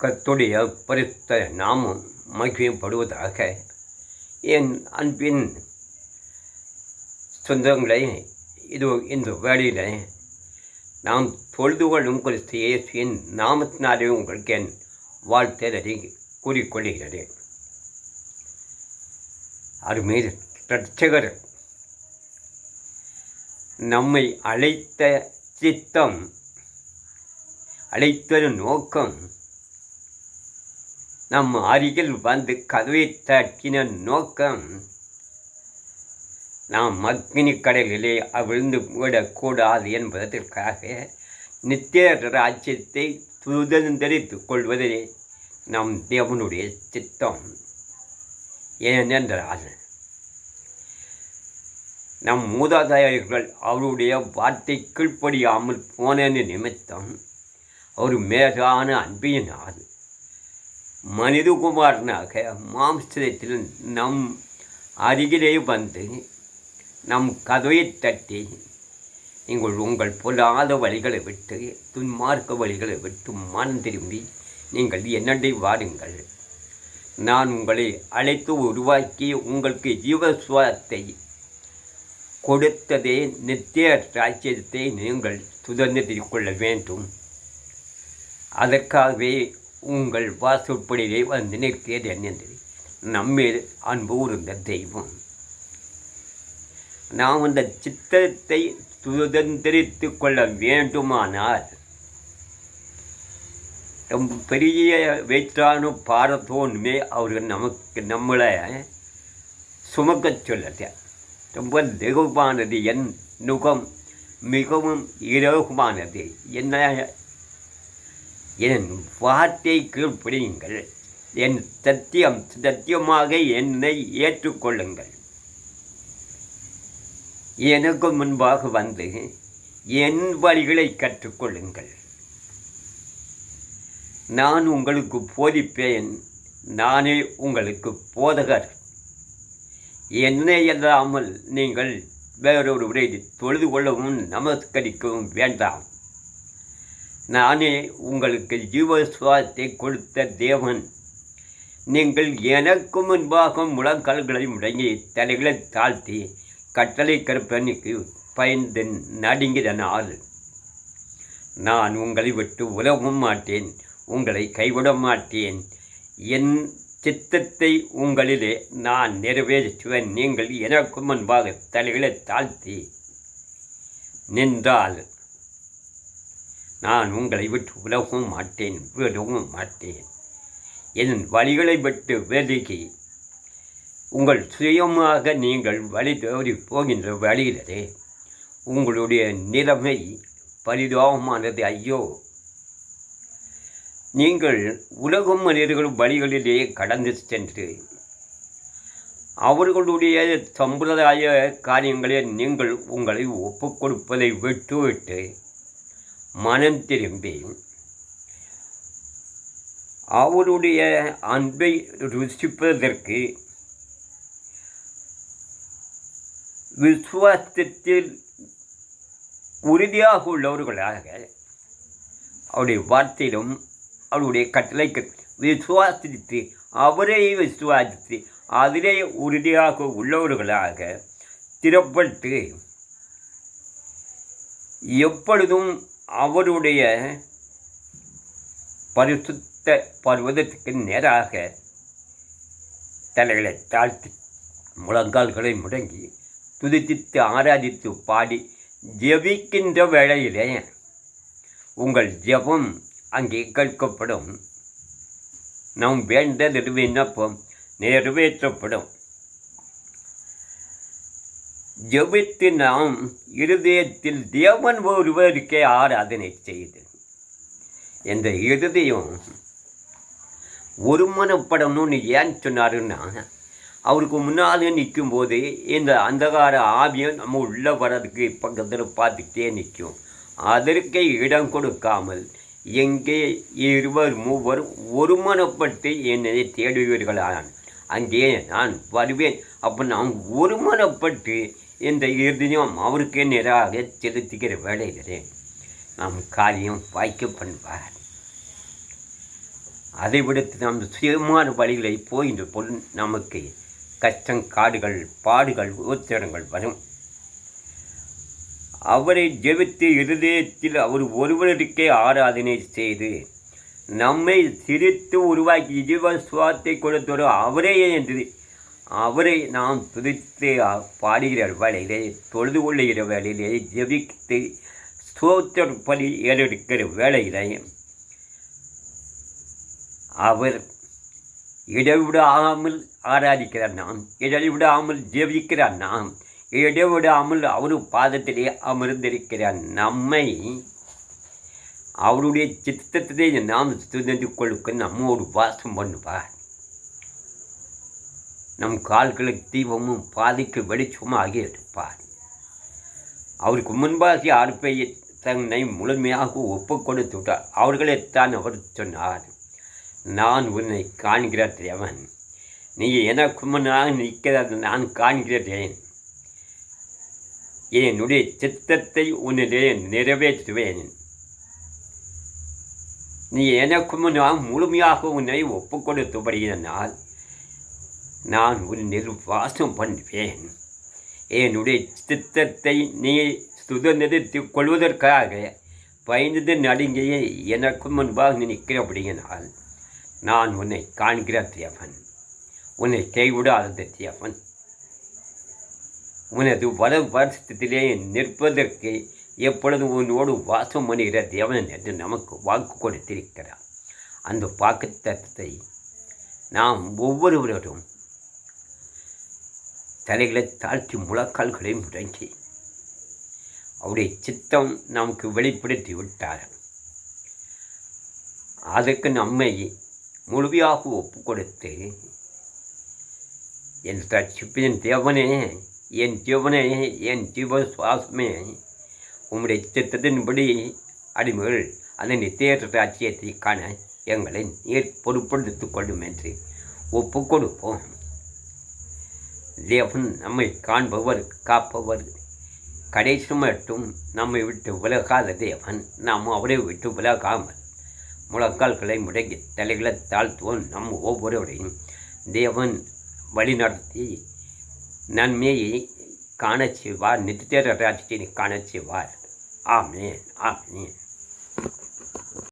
கத்துடைய பரித்த நாமம் மகிமைப்படுவதாக என் அன்பின் சொந்தங்களை இது இந்த வேளையில் நாம் தொழுது கொள்ளும் கிறிஸ்து இயேசுவின் நாமத்தினாலே உங்களுக்கு என் வாழ்த்தலை கூறிக்கொள்கிறேன். அருமை ரட்சகர் நம்மை அழைத்த சித்தம் அழைத்தது நோக்கம் நம் அருகில் வந்து கதவை தட்டின நோக்கம். நாம் அக்னி கடலிலே அவிழ்ந்து விடக்கூடாது என்பதற்காக நித்திய ராஜ்யத்தை சுதந்திரித்துக் கொள்வதே நம் தேவனுடைய சித்தம். ஏனென்றால் நம் மூதாதையர்கள் அவருடைய வார்த்தை கீழ்ப்படியாமல் போன நிமித்தம் அவர் மேலான அன்பியினால் மனிதகுமாரனாக மாம்சத்தில் நம் அருகிலே வந்து நம் கதையை தட்டி நீங்கள் உங்கள் பொல்லாத வழிகளை விட்டு துன்மார்க்க வழிகளை விட்டு மனம் திரும்பி நீங்கள் என்னண்டை வாருங்கள். நான் உங்களை அழைத்து உருவாக்கி உங்களுக்கு ஜீவஸ்வாத்தை கொடுத்ததே நித்திய ராஜ்யத்தை நீங்கள் சுதந்திரத்தில் கொள்ள வேண்டும். அதற்காகவே உங்கள் வாசற்படியிலே வந்து நிற்கிறது என்னென்றது நம்மீது அன்பு உருந்த தெய்வம். நாம் அந்த சித்தத்தை சுதந்திரித்து கொள்ள வேண்டுமானால் ரொம்ப பெரிய வெற்றானு பாரத்தோன்மே அவர்கள் நமக்கு நம்மளை சுமக்க சொல்லத ரொம்ப லெகுவானது என் நுகம் மிகவும் இலகுமானது என்ன என் வார்த்தை கீழ்ப்பிடியுங்கள் என் சத்தியம் சத்தியமாக என்னை ஏற்றுக்கொள்ளுங்கள். எனக்கு முன்பாக வந்து என் வழிகளை கற்றுக்கொள்ளுங்கள். நான் உங்களுக்கு போதிப்பேன். நானே உங்களுக்கு போதகர். என்னை அல்லாமல் நீங்கள் வேறொரு உரை தொழுது கொள்ளவும் நமஸ்கரிக்கவும் வேண்டாம். நானே உங்களுக்கு ஜீவசுவாசத்தை கொடுத்த தேவன். நீங்கள் எனக்கு முன்பாக முழங்கால்களை முடங்கி தலைகளை தாழ்த்தி கட்டளை கருப்பனுக்கு பயந்து நடுங்கிதனால் நான் உங்களை விட்டு உலகவும் மாட்டேன் உங்களை கைவிட மாட்டேன். என் சித்தத்தை உங்களிலே நான் நிறைவேற்றுவேன். நீங்கள் எனக்கு முன்பாக தலைகளை தாழ்த்தி நின்றால் நான் உங்களை விட்டு உலகவும் மாட்டேன் விடவும் மாட்டேன். என் வழிகளை விட்டு விலகி உங்கள் சுயமாக நீங்கள் வழி தவறி போகின்ற வழியிலே உங்களுடைய நிலைமை பரிதாபமானது. ஐயோ! நீங்கள் உலகம் மனிதர்கள் வழிகளிலே கடந்து சென்று அவர்களுடைய சம்பிரதாய காரியங்களை நீங்கள் உங்களை ஒப்புக் கொடுப்பதை விட்டுவிட்டு மனம் திரும்பி அவருடைய அன்பை ருசிப்பதற்கு விசுவாசத்தில் உறுதியாக உள்ளவர்களாக அவருடைய வார்த்தையிலும் அவருடைய கட்டளைக்கு விசுவாசித்து அவரை விசுவாசித்து அதிலே உறுதியாக உள்ளவர்களாக திறப்பட்டு எப்பொழுதும் அவருடைய பரிசுத்த பர்வதத்துக்கு நேராக தலைகளை தாழ்த்தி முழங்கால்களை முடங்கி துதித்து ஆராதித்து பாடி ஜெபிக்கின்ற வேளையிலே உங்கள் ஜெபம் அங்கே கேட்கப்படும். நாம் வேண்டது விண்ணப்பம் நிறைவேற்றப்படும் ஜெபித்து நாம் இருதயத்தில் தேவன் ஒருவருக்கே ஆராதனை செய்து. இந்த இருதயம் ஒருமனப்படணும்னு ஏன் சொன்னாருன்னா அவருக்கு முன்னால் நிற்கும் போது இந்த அந்தகார ஆவியம் நம்ம உள்ளே வர்றதுக்கு பக்கத்தில் பார்த்துக்கிட்டே நிற்கும். அதற்கு இடம் கொடுக்காமல் எங்கே இருவர் மூவர் ஒருமனப்பட்டு என்னை தேடுவீர்களான் அங்கே நான் வருவேன். அப்போ நான் ஒருமனப்பட்டு இந்த இறுதியும் அவருக்கே நேராக செலுத்துகிற வேலையிலே நாம் காரியம் வாய்க்க பண்ணுவார். அதை விடுத்து நாம் சுயமான வழிகளை போய் இந்த பொருள் நமக்கு கஷ்டம் காடுகள் பாடுகள் உத்திரங்கள் வரும். அவரை ஜெபித்து இருதயத்தில் அவர் ஒருவருக்கே ஆராதனை செய்து நம்மை சிரித்து உருவாக்கி ஜீவ சுவாத்தை கொடுத்தோரோ அவரே என்று அவரை நாம் துதித்து பாடுகிற வேலையிலே தொழுது கொள்ளுகிற வேலையிலே ஜெபித்து ஸ்தோத்திர பலி ஏறெடுக்கிற வேலையிலே அவர் இடைவிடாமல் ஆராதிக்கிறார் நாம் இடைவிடாமல் ஜெபிக்கிறார் நாம் இடைவிடாமல் அவர் பாதத்திலே அமர்ந்திருக்கிறார் நம்மை அவருடைய சித்தத்தை நாம் சுதந்து கொள்ளுக்கு நம்மோடு வாசம் பண்ணுவார். நம் கால்களுக்கு தீபமும் பாதிக்கு வெளிச்சமாக இருப்பார். அவருக்கு முன்பாகி அறுப்பை தன்னை முழுமையாக ஒப்பு கொடுத்துட்டார் அவர்களைத்தான் அவர் சொன்னார் நான் உன்னை காண்கிற தேவன். நீ எனக்கு முன்னாக நிற்கிறது நான் காண்கிறேன். என்னுடைய சித்தத்தை உன்னிலே நிறைவேற்றுவேன். நீ எனக்கு முன்னால் முழுமையாக உன்னை ஒப்பு கொடுத்தபடியினால் நான் உன் நிர்வாசம் பண்ணுவேன். என்னுடைய சித்தத்தை நீ சுதந்திரத்து கொள்வதற்காக பயந்து நடுங்கிய எனக்கு முன்பாக நீ நிற்கிறபடியினால் நான் உன்னை காண்கிற தேவன். உன்னை கைவிடாத தேவன். உனது வல வருஷத்திலே நிற்பதற்கு எப்பொழுதும் உன்னோடு வாசம் பண்ணுகிற தேவன் என்று நமக்கு வாக்கு கொடுத்திருக்கிறார். அந்த வாக்குத்தத்தை நாம் ஒவ்வொருவரோடும் தலைகளை தாழ்த்தி முழக்கால்களை முடங்கி அவருடைய சித்தம் நமக்கு வெளிப்படுத்தி விட்டார். அதற்கு நம்மை முழுமையாக ஒப்பு கொடுத்து என் ரட்சிப்பின் தேவனே என் ஜீவனே என் ஜீவ சுவாசமே உம்முடைய சித்தத்தின்படி அடிமைகள் அந்த நித்திய ராட்சியத்தை காண எங்களை நீர் பொருட்படுத்திக் கொள்ளும் என்று ஒப்புக் கொடுப்போம் தேவன் நம்மை காண்பவர் காப்பவர். கடைசி மட்டும் நம்மை விட்டு விலகாத தேவன் நாம் அவரை விட்டு விலகாமல் முழக்கால்களை முடங்கி தலைகளை தாழ்த்துவோம் நம் ஒவ்வொருவரையும். தேவன் வழிநடத்தி நன்மையை காண செய்வார் நித்திய ராஜ்யத்தை காண செய்வார். ஆமேன் ஆமேன்.